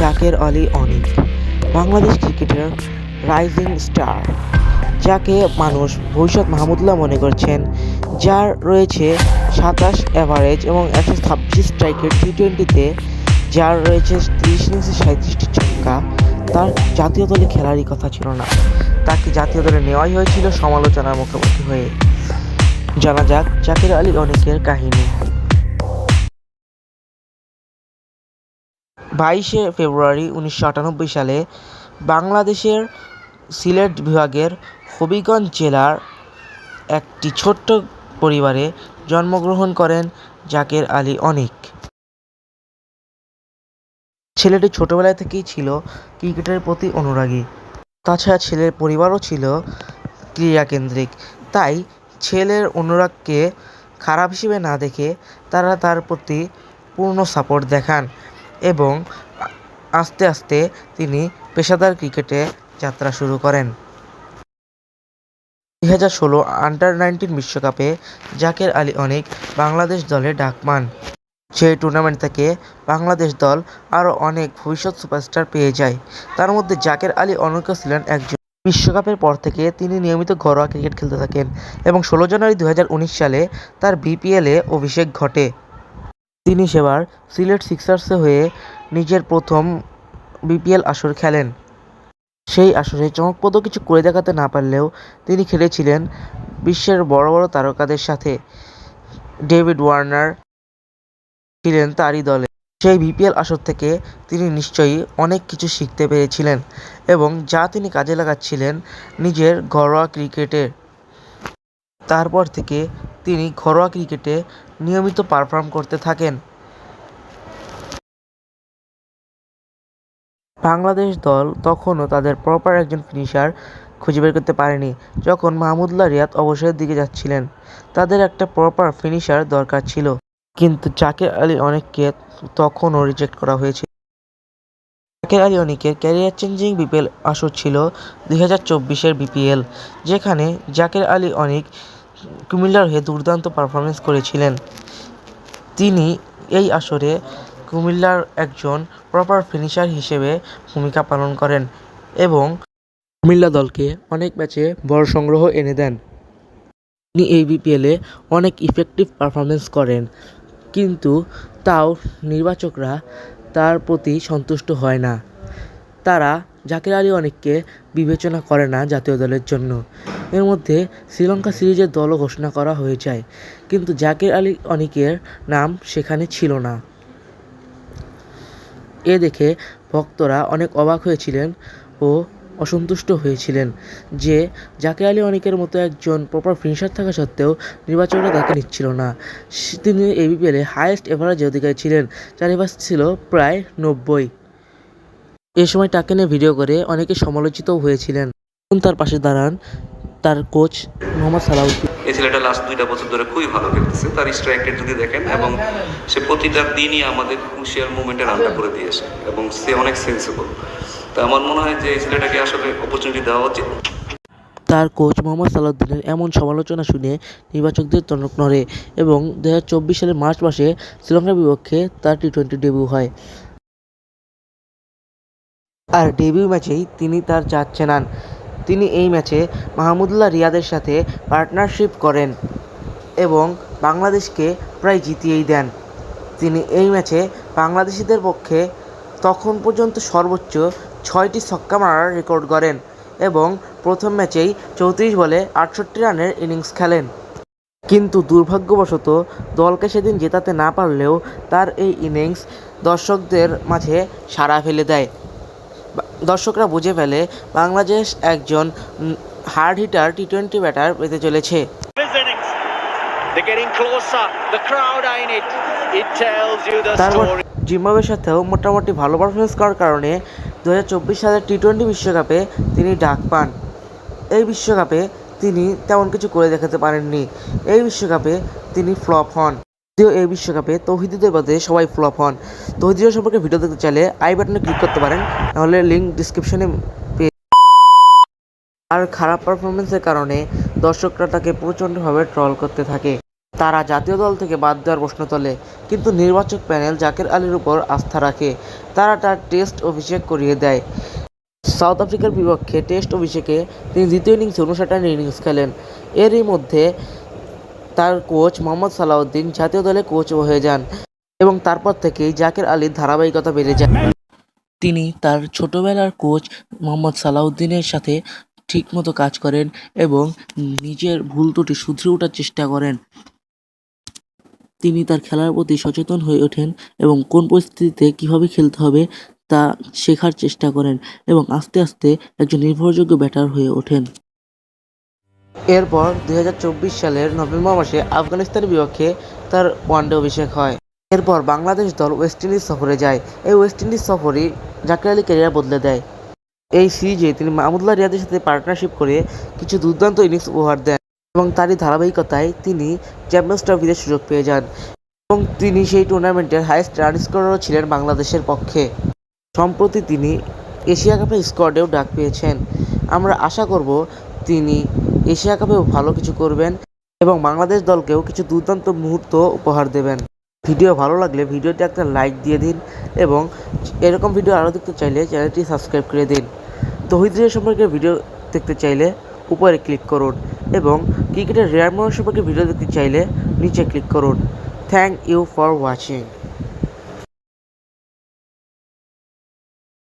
জাকের আলী অনিক বাংলাদেশ ক্রিকেটের rising star. যাকে মানুষ ভবিষ্যৎ মাহমুদুল্লাহ মনে করছেন, যার রয়েছে সাতাশ অ্যাভারেজ এবং একশো ছাব্বিশ স্ট্রাইকের টি টোয়েন্টিতে যার রয়েছে তিরিশ ইনিংসে সাঁত্রিশটি ছক্কা, তার জাতীয় দলে খেলারই কথা ছিল না। তাকে জাতীয় দলে নেওয়াই হয়েছিল সমালোচনার মুখোমুখি হয়ে। জানা যাক জাকির আলী অনেকের কাহিনী। বাইশে ফেব্রুয়ারি উনিশশো আটানব্বই সালে বাংলাদেশের সিলেট বিভাগের হবিগঞ্জ জেলার একটি ছোট্ট পরিবারে জন্মগ্রহণ করেন জাকের আলী অনিক। ছেলেটি ছোটবেলা থেকেই ছিল ক্রিকেটের প্রতি অনুরাগী। তাছাড়া ছেলের পরিবারও ছিল ক্রীড়াকেন্দ্রিক। তাই ছেলের অনুরাগকে খারাপ হিসেবে না দেখে তারা তার প্রতি পূর্ণ সাপোর্ট দেখান। এবং আস্তে আস্তে তিনি পেশাদার ক্রিকেটে যাত্রা শুরু করেন। দুই হাজার ষোলো আন্ডার নাইনটিন বিশ্বকাপে জাকের আলী অনেক বাংলাদেশ দলে ডাক পান। সেই টুর্নামেন্ট থেকে বাংলাদেশ দল আরও অনেক ভবিষ্যৎ সুপারস্টার পেয়ে যায়। তার মধ্যে জাকের আলী অনিকও ছিলেন একজন। বিশ্বকাপের পর থেকে তিনি নিয়মিত ঘরোয়া ক্রিকেট খেলতে থাকেন এবং ষোলো জানুয়ারি দু হাজার উনিশ সালে তার বিপিএলে অভিষেক ঘটে। তিনি সেবার সিলেট সিক্সার্সে হয়ে নিজের প্রথম বিপিএল আসর খেলেন। সেই আসরে চমকপ্রদ কিছু করে দেখাতে না পারলেও তিনি খেলেছিলেন বিশ্বের বড় বড় তারকাদের সাথে। ডেভিড ওয়ার্নার ছিলেন তারই দলে। সেই বিপিএল আসর থেকে তিনি নিশ্চয়ই অনেক কিছু শিখতে পেরেছিলেন এবং যা তিনি কাজে লাগাচ্ছিলেন নিজের ঘরোয়া ক্রিকেটে। তারপর থেকে তিনি ঘরোয়া ক্রিকেটে নিয়মিত পারফর্ম করতে থাকেন। বাংলাদেশ দল তখনও তাদের প্রপার একজন ফিনিশার খুঁজে বের করতে পারেনি, যখন মাহমুদুল্লাহ রিয়াদ অবসরের দিকে যাচ্ছিলেন। তাদের একটা প্রপার ফিনিশার দরকার ছিল। কিন্তু জাকের আলী অনেককে তখনও রিজেক্ট করা হয়েছিল জাকের আলী অনেকের ক্যারিয়ার চেঞ্জিং বিপিএল আসর ছিল দুই হাজার চব্বিশের বিপিএল যেখানে জাকের আলী অনেক কুমিল্লার হয়ে দুর্দান্ত পারফরমেন্স করেছিলেন। তিনি এই আসরে কুমিল্লার একজন প্রপার ফিনিশার হিসেবে ভূমিকা পালন করেন এবং কুমিল্লা দলকে অনেক ম্যাচে বড় সংগ্রহ এনে দেন। তিনি এই বিপিএলে অনেক ইফেক্টিভ পারফরমেন্স করেন, কিন্তু তাও নির্বাচকরা তার প্রতি সন্তুষ্ট হয় না। তারা জাকির আলী অনেককে বিবেচনা করে না জাতীয় দলের জন্য। এর মধ্যে শ্রীলঙ্কা সিরিজের দলও ঘোষণা করা হয়ে যায়, কিন্তু জাকির আলী অনিকের নাম সেখানে ছিল না। এ দেখে ভক্তরা অনেক অবাক হয়েছিলেন ও অসন্তুষ্ট হয়েছিলেন যে জাকির আলী অনিকের মতো একজন প্রপার ফিনিশার থাকা সত্ত্বেও নির্বাচকরা তাকে নিচ্ছিল না। তিনি এবিপিএলে হায়েস্ট এভারেজ অধিকারী ছিলেন এভারেজ ছিল প্রায় নব্বই। এ সময় তাকে নিয়ে ভিডিও করে অনেকে সমালোচিতও হয়েছিলেন। এখন তার পাশে দাঁড়ান তার কোচ মোহাম্মদ সালাউদ্দিন। এই ছেলেটা লাস্ট দুইটা বছর ধরে খুবই ভালো খেলতেছে। তার স্ট্রাইক রেট যদি দেখেন এবং সে প্রতিটা দিনই আমাদের ক্রুশিয়াল মুভমেন্টে রানটা করে দিয়েছে এবং সে অনেক সেন্সিবল তো আমার মনে হয় যে এই ছেলেটাকে আসলে অপরচুনিটি দেওয়া উচিত। তার কোচ মোহাম্মদ সালাউদ্দিনের এমন সমালোচনা শুনে নির্বাচকদের টনক নড়ে এবং দু হাজার চব্বিশ সালের মার্চ মাসে শ্রীলঙ্কার বিপক্ষে তার টি টোয়েন্টি ডেবিউ হয়। আর ডেবিউ ম্যাচেই তিনি তার চার চেনান। তিনি এই ম্যাচে মাহমুদুল্লাহ রিয়াদের সাথে পার্টনারশিপ করেন এবং বাংলাদেশকে প্রায় জিতিয়েই দেন। তিনি এই ম্যাচে বাংলাদেশিদের পক্ষে তখন পর্যন্ত সর্বোচ্চ ছয়টি ছক্কা মারার রেকর্ড করেন এবং প্রথম ম্যাচেই চৌত্রিশ বলে আটষট্টি রানের ইনিংস খেলেন। কিন্তু দুর্ভাগ্যবশত দলকে সেদিন জেতাতে না পারলেও তার এই ইনিংস দর্শকদের মাঝে সাড়া ফেলে দেয়। দর্শকরা বুঝে ফেলে বাংলাদেশ একজন hard hitter T twenty batter পেতে চলেছে। তারপর story. সাথেও মোটামুটি ভালো পারফরমেন্স করার কারণে দু হাজার চব্বিশ সালের টি টোয়েন্টি বিশ্বকাপে তিনি ডাক পান। এই বিশ্বকাপে তিনি তেমন কিছু করে দেখাতে পারেননি। এই বিশ্বকাপে তিনি ফ্লপ হন। যদিও এই বিশ্বকাপে তৌহিদুদের বাদে সবাই ফ্লপ হন। তৌহিদুদের সম্পর্কে ভিডিও দেখতে চাইলে আই বাটনে ক্লিক করতে পারেন, নাহলে লিঙ্ক ডিসক্রিপশনে আর খারাপ পারফরমেন্সের কারণে দর্শকরা তাকে প্রচণ্ডভাবে ট্রল করতে থাকে। তারা জাতীয় দল থেকে বাদ দেওয়ার প্রশ্ন তোলে, কিন্তু নির্বাচক প্যানেল জাকের আলীর উপর আস্থা রাখে। তারা তার টেস্ট অভিষেক করিয়ে দেয়। সাউথ আফ্রিকার বিপক্ষে টেস্ট অভিষেকে তিনি দ্বিতীয় ইনিংসে উনষাট রানের ইনিংস খেলেন। এরই মধ্যে তার কোচ মোহাম্মদ সালাউদ্দিন জাতীয় দলে কোচ হয়ে যান এবং তারপর থেকেই জাকের আলীর ধারাবাহিকতা বেড়ে যায়। তিনি তার ছোটবেলার কোচ মোহাম্মদ সালাউদ্দিনের সাথে ঠিকমতো কাজ করেন এবং নিজের ভুল ত্রুটি শুধরে ওঠার চেষ্টা করেন। তিনি তার খেলার প্রতি সচেতন হয়ে ওঠেন এবং কোন পরিস্থিতিতে কীভাবে খেলতে হবে তা শেখার চেষ্টা করেন এবং আস্তে আস্তে একজন নির্ভরযোগ্য ব্যাটার হয়ে ওঠেন। এরপর দুই হাজার চব্বিশ সালের নভেম্বর মাসে আফগানিস্তানের বিপক্ষে তার ওয়ানডে অভিষেক হয়। এরপর বাংলাদেশ দল ওয়েস্ট ইন্ডিজ সফরে যায়। এই ওয়েস্ট ইন্ডিজ সফরই জাকির আলী ক্যারিয়ার বদলে দেয়। এই সিরিজে তিনি মাহমুদুল্লাহ রিয়াদের সাথে পার্টনারশিপ করে কিছু দুর্দান্ত ইনিংস উপহার দেন এবং তারই ধারাবাহিকতায় তিনি চ্যাম্পিয়ন্স ট্রফিতে সুযোগ পেয়ে যান এবং তিনি সেই টুর্নামেন্টের হাইয়েস্ট রান স্কোরারও ছিলেন বাংলাদেশের পক্ষে। সম্প্রতি তিনি এশিয়া কাপের স্কোয়াডেও ডাক পেয়েছেন। আমরা আশা করব তিনি এশিয়া কাপেও ভালো কিছু করবেন এবং বাংলাদেশ দলকেও কিছু দুর্দান্ত মুহূর্ত উপহার দেবেন। ভিডিও ভালো লাগলে ভিডিওতে একটা লাইক দিয়ে দিন এবং এরকম ভিডিও আরও দেখতে চাইলে চ্যানেলটি সাবস্ক্রাইব করে দিন। তহিদ সম্পর্কে ভিডিও দেখতে চাইলে উপরে ক্লিক করুন এবং ক্রিকেটের রেয়ার মোমেন্ট সম্পর্কে ভিডিও দেখতে চাইলে নিচে ক্লিক করুন। Thank you for watching.